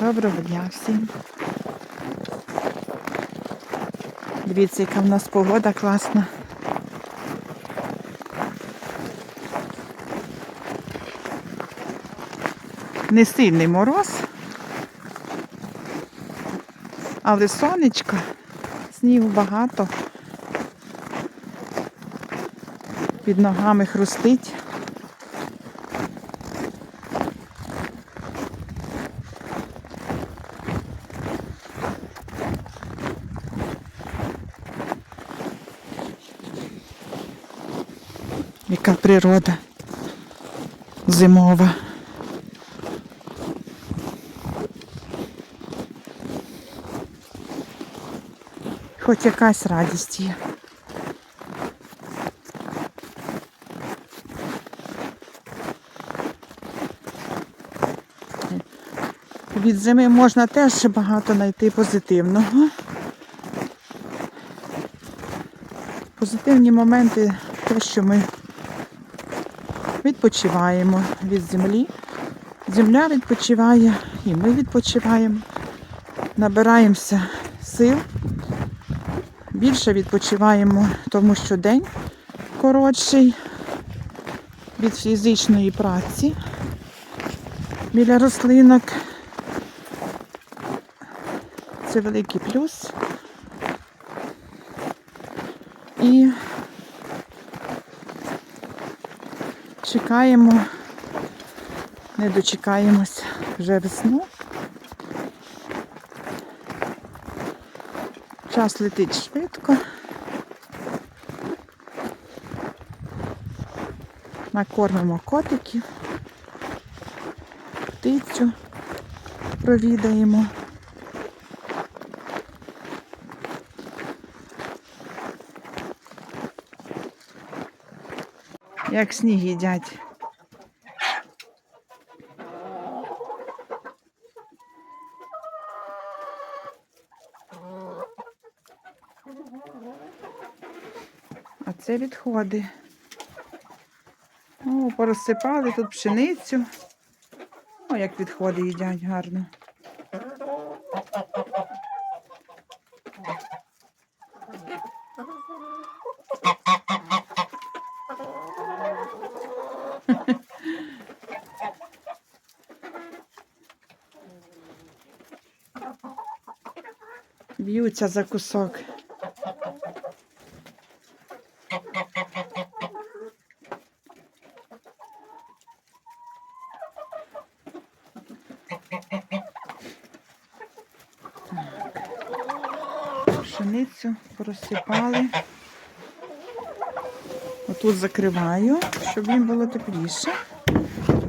Доброго дня всім. Дивіться, яка в нас погода класна. Не сильний мороз, але сонечко, снігу багато. Під ногами хрустить. Яка природа зимова. Хоч якась радість є. Від зими можна теж багато знайти позитивного. Позитивні моменти те, що ми відпочиваємо від землі. Земля відпочиває і ми відпочиваємо. Набираємося сил. Більше відпочиваємо, тому що день коротший від фізичної праці біля рослинок. Це великий плюс. І чекаємо, не дочекаємось вже весну. Час летить швидко. Накормимо котиків, птицю провідаємо. Як сніг їдять. А це відходи. О, порозсипали тут пшеницю. О, як відходи їдять гарно. Б'ються за кусок. Пшеницю порозсипали. Отут закриваю, щоб їм було тепліше.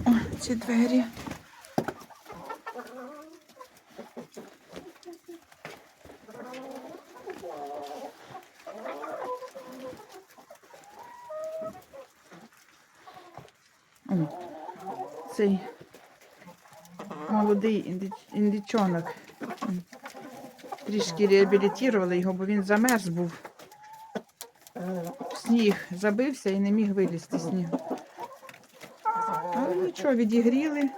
О, ці двері. Цей молодий інди- індичонок. Трішки реабілітували його, бо він замерз був. Сніг забився і не міг вилізти з снігу. Але нічого, відігріли,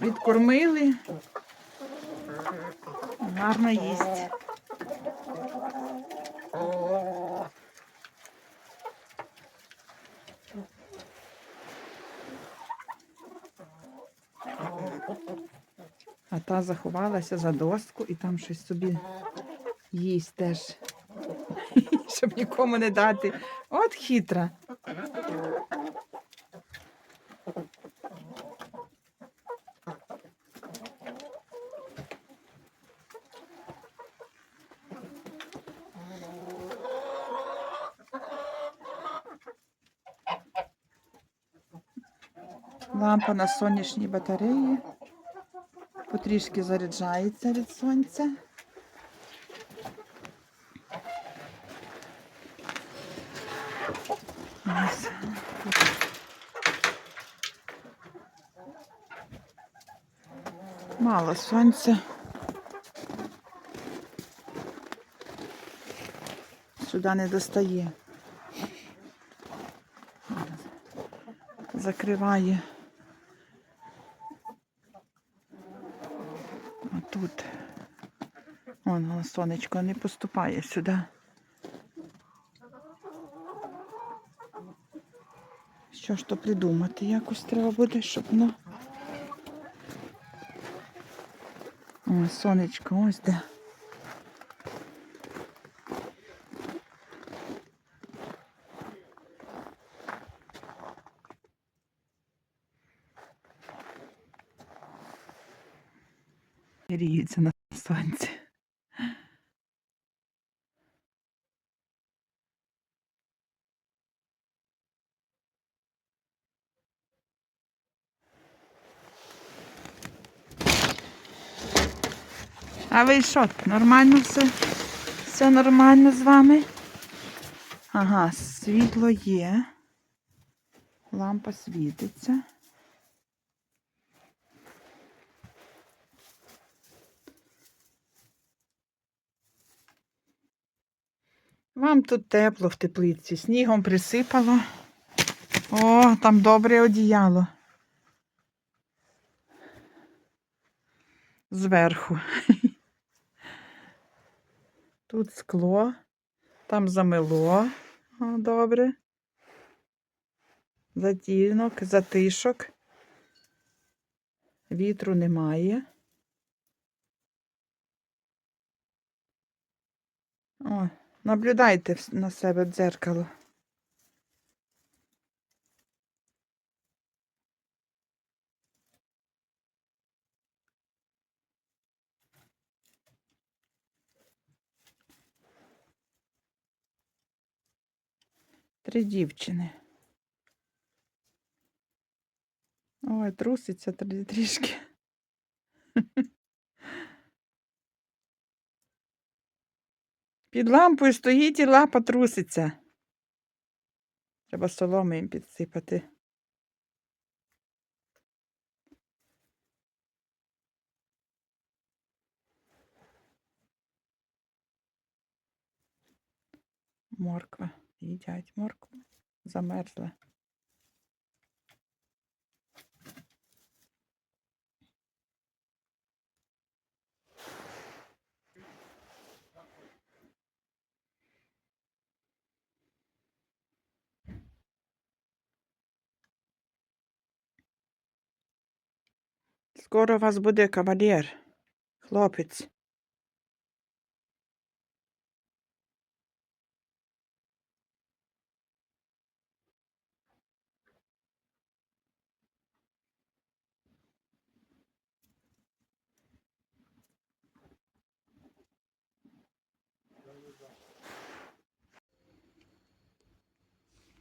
відкормили. Гарно їсть. А та заховалася за доску і там щось собі їсть теж. Щоб нікому не дати. От хитра. Лампа на сонячній батареї. Потрішки заряджається від сонця. Мало сонця. Сюди не достає. Закриває Вон, сонечко не поступає сюди. Що ж то придумати? Якось треба буде, щоб воно. О, сонечко, ось де. Гріється на сонці. А ви що, нормально все? Все нормально з вами? Ага, світло є. Лампа світиться. Вам тут тепло в теплиці, снігом присипало. О, там добре одіяло. Зверху. Тут скло, там замело. Добре. Затінок, затишок. Вітру немає. О, наблюдайте на себе дзеркало. Три дівчини. Ой, труситься трі- трішки. Під лампою стоїть і лапа труситься. Треба соломи їм підсипати. Морква. Їдять моркву. Замерзла. Скоро у вас буде кавалер, хлопець.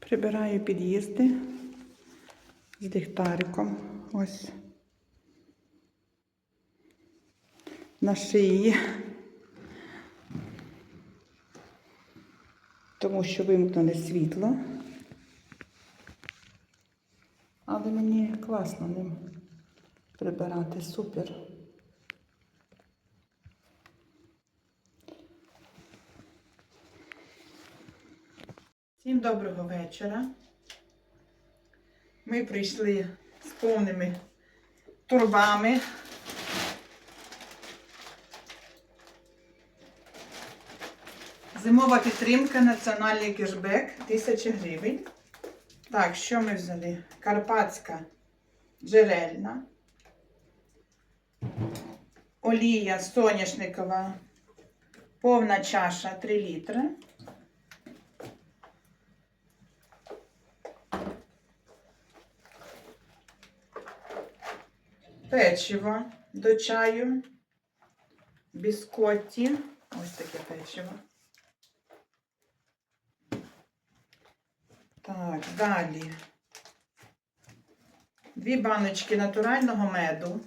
Прибираю під'їзди з ліхтариком. Ось. На шиї. Тому що вимкнули світло. Але мені класно ним прибирати супер. Всім доброго вечора. Ми прийшли з повними турбами. Зимова підтримка, національний кешбек 1000 гривень. Так, що ми взяли? Карпатська джерельна. Олія соняшникова. Повна чаша 3 літри. Печиво до чаю. Біскотті. Ось таке печиво. Так, далі. Дві баночки натурального меду.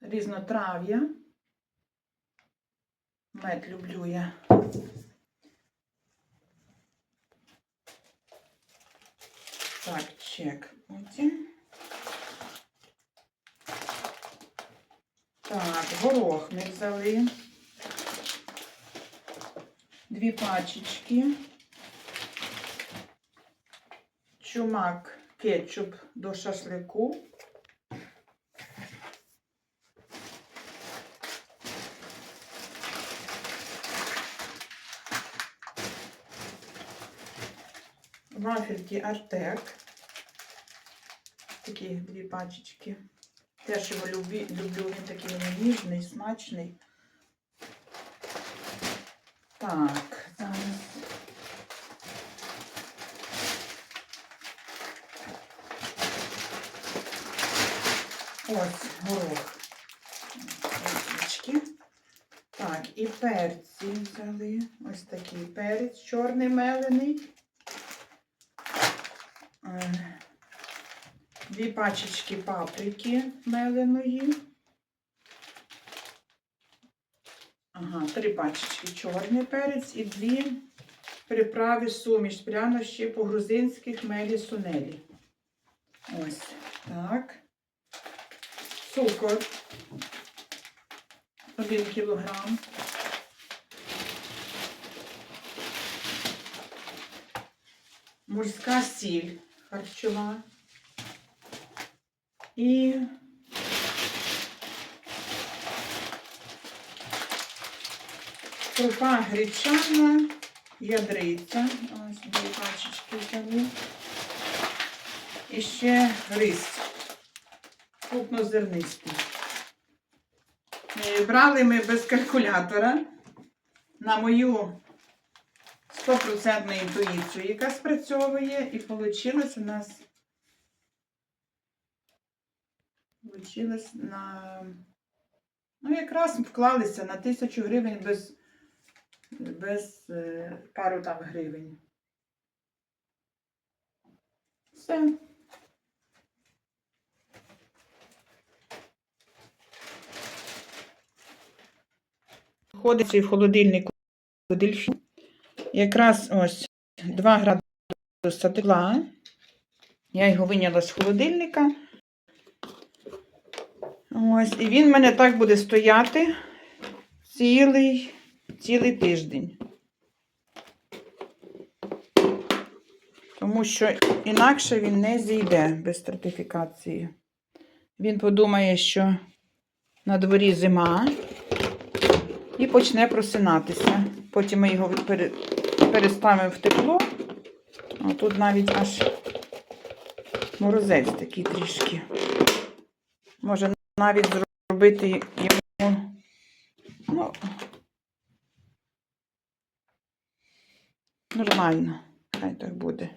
Різнотрав'я. Мед люблю я. Так, чек. Так, горох ми взяли. Дві пачечки. Чумак кетчуп до шашлику. Вафельки Артек. Такі дві пачечки. Теж його люблю, він такий ніжний, смачний. Так, зараз. Ось горох. Так, і перці взяли. Ось такий перець чорний мелений. Е, Дві пачечки паприки меленої. Ага, три пачечки чорний перець і дві приправи суміш прянощі по-грузинських мелі сунелі. Ось так. Цукор. Один кілограм. Морська сіль харчова. І крупа гречана, ядриця. Ось дві пачечки взяли. І ще рис крупнозернистий. Е, Брали ми без калькулятора на мою 100% інтуїцію, яка спрацьовує, і вийшло у нас Получилось на. Ну, якраз вклалися на тисячу гривень без, без е, пару там гривень. Все. Ходить в холодильнику дельфін. Якраз ось 2 градуса тепла. Я його виняла з холодильника. Ось, і він в мене так буде стояти цілий, цілий тиждень. Тому що інакше він не зійде без стратифікації. Він подумає, що на дворі зима і почне просинатися. Потім ми його пере- переставимо в тепло. О, тут навіть аж морозець такий трішки. Може навіть зробити йому. Ну, нормально. Хай так буде.